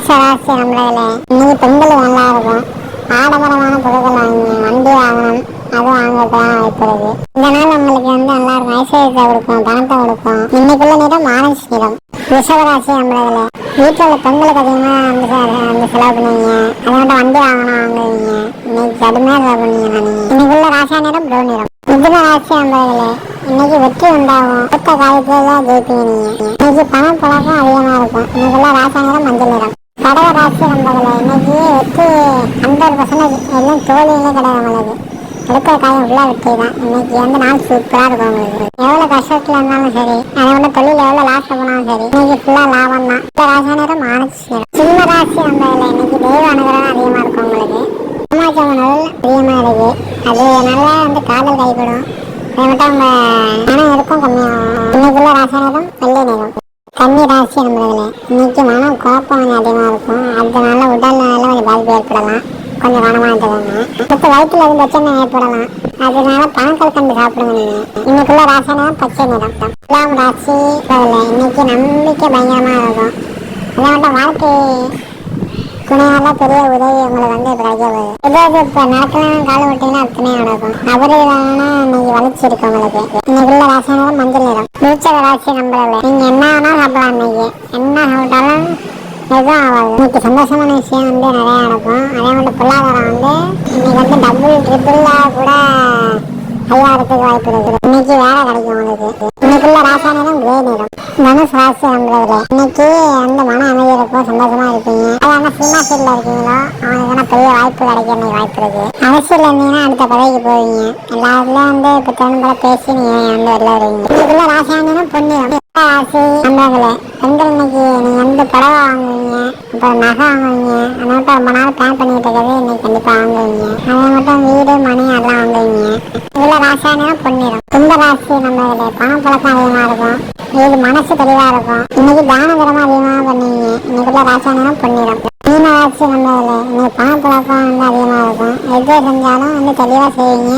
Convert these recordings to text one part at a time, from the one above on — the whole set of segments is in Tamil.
மேஷராசி நம்மளதுல இன்னைக்கு பெண்கள் நல்லா இருக்கும். ஆடம்பரமான பொருட்கள் வாங்கி வண்டி வாங்கணும் அது வாங்கறதுதான் வைக்கிறது இந்த நாள் நம்மளுக்கு வந்து நல்லா இருக்கும். ஐஸ்வர்யத்தை கொடுக்கும் பணத்தை கொடுக்கும் இன்னைக்குள்ள நிறம் ஆரஞ்சு நிறம் ரிஷபராசி நம்மளதுல வீட்டில் உள்ள பெண்களுக்கு அதிகமாக வந்து வந்து செலவு பண்ணுவீங்க. அதை விட வண்டி வாங்கணும் வாங்குவீங்க. இன்னைக்கு கடுமையாக செலவு பண்ணுவீங்க நீங்க இன்னைக்குள்ள ராசா நிறம் ப்ரௌ நிறம். மிதுன ராசி நம்மளதுல இன்னைக்கு வெற்றி உண்டாகும். அடுத்த காலத்துல ஜெயிப்பீங்க நீங்க. இன்னைக்கு பணம் பழக்கம் அதிகமாக இருக்கும். இன்னைக்குள்ள ராசா நிறம் மஞ்சள் நிறம். கடக ராசி நம்பர்களே இன்னைக்கு வெற்றி ஹண்ட்ரட் பர்சன்டேஜ் எல்லாம் தோல்வியிலே கிடையாது உங்களுக்கு. எடுக்கிற காயம் ஃபுல்லாக வெற்றி தான் இன்னைக்கு வந்து நாள் சூப்பராக இருக்கும் உங்களுக்கு. எவ்வளோ கஷ்டத்தில் இருந்தாலும் சரி அதை விட தொழில் எவ்வளோ லாஸ்ட் போனாலும் சரி இன்னைக்கு ஃபுல்லாக லாபம் தான். இந்த ராசி நேரம் ஆனச்சு நேரம். சிம்ம ராசி நம்பர்களே இன்னைக்கு தெய்வ அனுகிரகம் அதிகமாக இருக்கும் உங்களுக்கு. சமாச்சாரம் அதிகமாக இருக்குது அது நல்லா வந்து காதல் கைப்படும் அதை மட்டும் அவங்க மனம் இருக்கும் கம்மியாகும். இன்னைக்குள்ள ராசாயனம் வெள்ளை நேரம். கன்னி ராசி நம்மளதுல இன்னைக்கு மனம் குழப்பம் கொஞ்சம் அதிகமாக இருக்கும். அதனால உடல் நிலையில கொஞ்சம் பாதிப்பு ஏற்படலாம். கொஞ்சம் கவனமாக இருந்துக்கோங்க. அடுத்த வயிற்றுல இருந்து பிரச்சனை ஏற்படலாம். அதனால பணங்கள் கண்டு சாப்பிடுங்க நீங்க. இன்னைக்குள்ள ராசினா பச்சை நிறம். எல்லாம் ராசி இன்னைக்கு நம்பிக்கை பயங்கரமாக இருக்கும். அதை மட்டும் வாழ்க்கை துணையால பெரிய உதவி உங்களுக்கு வந்து கிடைக்க போகுது ஏதாவது இப்போ நடக்கலாம் கால விட்டீங்கன்னா துணையாக நடக்கும். அவர்களான இன்னைக்கு வளர்ச்சி இருக்கு உங்களுக்கு. இன்னைக்கு உள்ள ராசி நேரம் மஞ்சள் நேரம். விருச்சக ராசி நம்பல நீங்க என்ன வேணா சாப்பிடலாம் இன்னைக்கு. என்ன சாப்பிட்டாலும் எதுவும் ஆகாது. இன்னைக்கு சந்தோஷமான விஷயம் வந்து நிறையா நடக்கும். அதே மட்டும் பொருளாதாரம் வந்து இன்னைக்கு வந்து டபுள் ட்ரிபிளா கூட ஐயாயிரத்துக்கு வாய்ப்பு இருக்குது. இன்னைக்கு வேலை கிடைக்கும் உங்களுக்கு. இன்னைக்குள்ள ராசாயனம் கிரே நேரம். தனுஷ் ராசி நம்மளதுல இன்னைக்கு அந்த மன அமைதி இருக்கும் சந்தோஷமா இருப்பீங்க. சினிமா ஃபீல்ட்ல இருக்கீங்களோ அவங்களுக்கான பெரிய வாய்ப்பு கிடைக்க வாய்ப்பு இருக்கு. அரசியல் இருந்தீங்கன்னா அடுத்த பதவிக்கு போவீங்க. எல்லா இதுலயும் வந்து இப்ப தகுந்த பேசி நீங்க வந்து வெளில வருவீங்க. இன்னைக்குள்ள ராசாயனம் பொண்ணு ராசி நம்மளதுல பெண்கள் இன்னைக்கு நீங்க வந்து புடவை வாங்குவீங்க அப்புறம் நகை வாங்குவீங்க அதை மட்டும் ரொம்ப நாள் பிளான் பண்ணிட்டு இருக்கிறது இன்னைக்கு கண்டிப்பா வாங்குவீங்க. அதை மட்டும் வீடு மணி எல்லாம் வாங்குவீங்க. இதுல ராசாயனம் பொண்ணிடும் கும்ப ராசி நம்ம இதுல பணம் பழக்கம் அதிகமா இருக்கும். இது மனசு தெளிவா இருக்கும். இன்னைக்கு தான தரமா அதிகமாக பண்ணுவீங்க. இன்னைக்குள்ள ராசாயனம் பொன்னிறம். மீன அதிகமாக ஆட்சி பண்ணுறதில்ல இன்னைக்கு பணப்பழக்கம் வந்து அதிகமாக இருக்கும் எது செஞ்சாலும் வந்து தெளிவாக செய்வீங்க.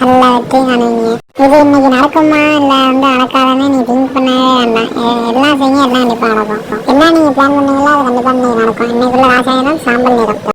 நல்லா வெற்றி காணுவீங்க. இது இன்னைக்கு நடக்குமா? இல்லை வந்து நடக்காதானே? நீங்கள் திங்க் பண்ணவே வேண்டாம். எல்லாம் செய்யுங்க. எல்லாம் கண்டிப்பாக நடக்கும். என்ன நீங்கள் பிளான் பண்ணீங்களோ அது கண்டிப்பாக இன்னைக்கு நடக்கும். இன்னைக்குள்ள ராசாயனம் சாம்பல் நிறம்.